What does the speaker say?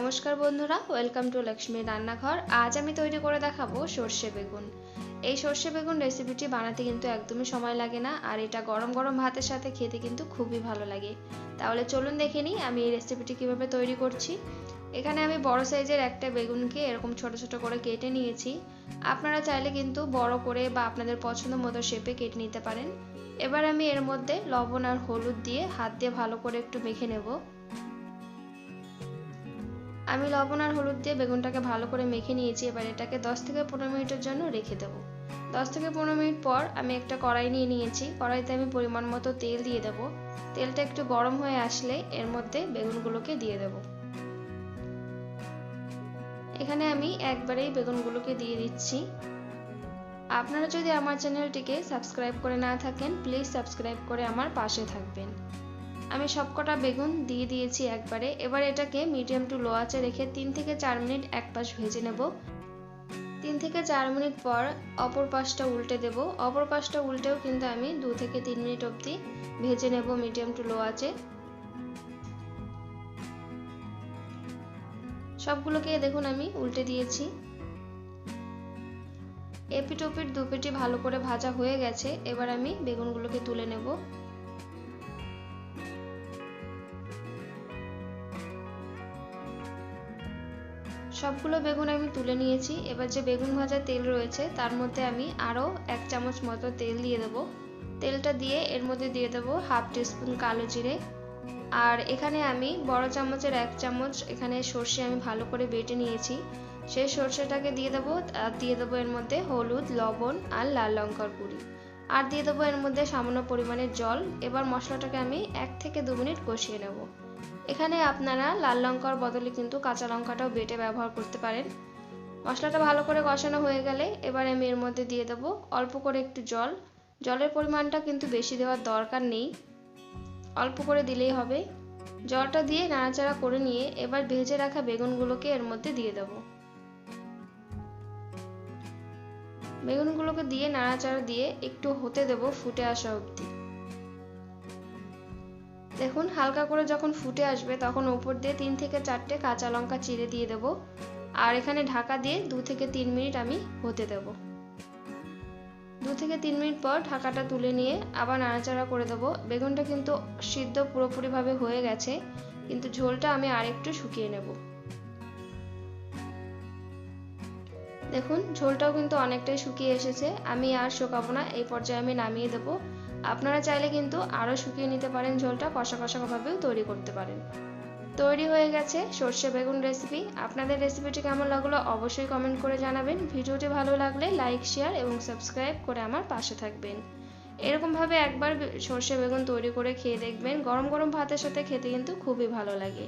নমস্কার বন্ধুরা welcome to লক্ষ্মীর রান্নাঘর আজ আমি তৈরি করে দেখাবো সর্ষে বেগুন। এই সর্ষে বেগুন রেসিপিটি বানাতে কিন্তু একদমই সময় লাগে না, আর এটা গরম গরম ভাতের সাথে খেতে কিন্তু খুবই ভালো লাগে। তাহলে চলুন দেখে নিই আমি এই রেসিপিটি কীভাবে তৈরি করছি। এখানে আমি বড় সাইজের একটা বেগুনকে এরকম ছোট ছোট করে কেটে নিয়েছি। আপনারা চাইলে কিন্তু বড় করে বা আপনাদের পছন্দ মতো শেপে কেটে নিতে পারেন। এবার আমি এর মধ্যে লবণ আর হলুদ দিয়ে হাত দিয়ে ভালো করে একটু মেখে নেব। আমি লবণ আর হলুদ দিয়ে বেগুনটাকে ভালো করে মেখে নিয়েছি, এবার এটাকে 10 থেকে পনেরো মিনিটের জন্য রেখে দেবো। দশ থেকে পনেরো মিনিট পর আমি একটা কড়াই নিয়ে নিয়েছি, কড়াইতে আমি পরিমাণ মতো তেল দিয়ে দেবো। তেলটা একটু গরম হয়ে আসলে এর মধ্যে বেগুনগুলোকে দিয়ে দেব। এখানে আমি একবারেই বেগুনগুলোকে দিয়ে দিচ্ছি। আপনারা যদি আমার চ্যানেলটিকে সাবস্ক্রাইব করে না থাকেন, প্লিজ সাবস্ক্রাইব করে আমার পাশে থাকবেন। আমি সবকটা বেগুন দিয়ে দিয়েছি একবারে। এবার এটাকে মিডিয়াম টু লো আঁচে রেখে তিন থেকে চার মিনিট এক পাশ ভেজে নেব। তিন থেকে চার মিনিট পর অপর পাশটা উল্টে দেব। অপর পাশটা উল্টেও কিন্তু আমি দু থেকে তিন মিনিট অবধি ভেজে নেব মিডিয়াম টু লো আঁচে। সবগুলোকে দেখুন আমি উল্টে দিয়েছি। এপিট ওপিট দুপিটি ভালো করে ভাজা হয়ে গেছে। এবার আমি বেগুনগুলোকে তুলে নেব। সবগুলো বেগুন আমি তুলে নিয়েছি। এবার যে বেগুন ভাজা তেল রয়েছে, তার মধ্যে আমি আরও এক চামচ মতো তেল দিয়ে দেবো। তেলটা দিয়ে এর মধ্যে দিয়ে দেবো হাফ টিস্পুন কালো জিরে। আর এখানে আমি বড় চামচের এক চামচ এখানে সর্ষে আমি ভালো করে বেটে নিয়েছি। সেই সর্ষেটাকে দিয়ে দেবো, আর দিয়ে দেবো এর মধ্যে হলুদ, লবণ আর লাল লঙ্কার গুঁড়ি। আর দিয়ে দেবো এর মধ্যে সামান্য পরিমাণে জল। এবার মশলাটাকে আমি এক থেকে দু মিনিট কষিয়ে নেব। এখানে আপনারা লাল লঙ্কার বদলে কিন্তু কাঁচা লঙ্কাটাও বেটে ব্যবহার করতে পারেন। মশলাটা ভালো করে কষানো হয়ে গেলে এবার আমি এর মধ্যে দিয়ে দেবো অল্প করে একটু জল। জলের পরিমাণটা কিন্তু বেশি দেওয়ার দরকার নেই। অল্প করে দিলেই হবে। জলটা দিয়ে নাড়াচাড়া করে নিয়ে এবার ভেজে রাখা বেগুনগুলোকে এর মধ্যে দিয়ে দেবো। বেগুনগুলোকে দিয়ে নাড়াচাড়া দিয়ে একটু হতে দেবো ফুটে আসা অবধি। দেখুন, হালকা করে যখন ফুটে আসবে, তখন ওপর দিয়ে তিন থেকে চারটে কাঁচা লঙ্কা চিড়ে দিয়ে দেব। আর এখানে ঢাকা দিয়ে দু থেকে তিন মিনিট আমি হতে দেব। দু থেকে তিন মিনিট পর ঢাকাটা তুলে নিয়ে আবার নাড়াচাড়া করে দেবো। বেগুনটা কিন্তু সিদ্ধ পুরোপুরিভাবে হয়ে গেছে, কিন্তু ঝোলটা আমি আরেকটু শুকিয়ে নেব। দেখুন, ঝোলটাও কিন্তু অনেকটাই শুকিয়ে এসেছে। আমি আর শুকাবো না, এই পর্যায়ে আমি নামিয়ে দেবো। আপনারা চাইলে কিন্তু আরও শুকিয়ে নিতে পারেন ঝোলটা কষা কষাভাবেও তৈরি করতে পারেন। তৈরি হয়ে গেছে সর্ষে বেগুন রেসিপি আপনাদের রেসিপিটি কেমন লাগল অবশ্যই কমেন্ট করে জানাবেন। ভিডিওটি ভালো লাগলে লাইক শেয়ার এবং সাবস্ক্রাইব করে আমার পাশে থাকবেন। এরকমভাবে একবার সর্ষে বেগুন তৈরি করে খেয়ে দেখবেন। গরম গরম ভাতের সাথে খেতে কিন্তু খুবই ভালো লাগে।